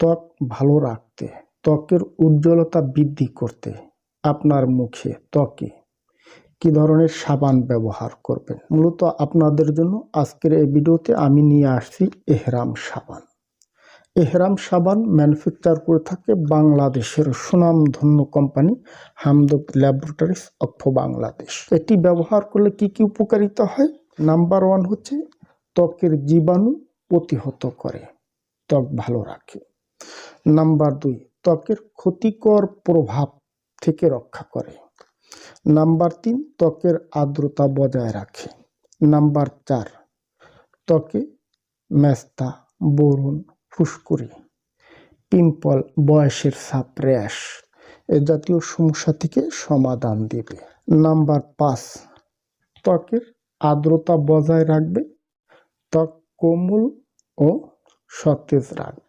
ত্বক ভালো রাখতে, ত্বকের উজ্জ্বলতা বৃদ্ধি করতে আপনার মুখে ত্বকে কি ধরনের সাবান ব্যবহার করবেন? মূলত আপনাদের জন্য আজকের এই ভিডিওতে আমি নিয়ে আসছি এহরাম সাবান। এহরাম সাবান ম্যানুফ্যাকচার করে থাকে বাংলাদেশের সুনামধন্য company Hamdard laboratories of Bangladesh. এটি ব্যবহার করলে কি কি উপকারিতা হয়? নাম্বার ওয়ান হচ্ছে ত্বকের জীবাণু প্রতিহত করে, ত্বক ভালো রাখে। নাম্বার দুই, ত্বকের ক্ষতিকর প্রভাব থেকে রক্ষা করে। নাম্বার তিন, ত্বকের আর্দ্রতা বজায় রাখে। নাম্বার চার, ত্বকে মেস্তা বরুণ ফুসকুড়ি, পিম্পল, বয়সের সাপ র্যাশ এ জাতীয় সমস্যা থেকে সমাধান দেবে। নাম্বার পাঁচ, ত্বকের আর্দ্রতা বজায় রাখবে। ত্বক কোমল ও সতেজ রাখবে।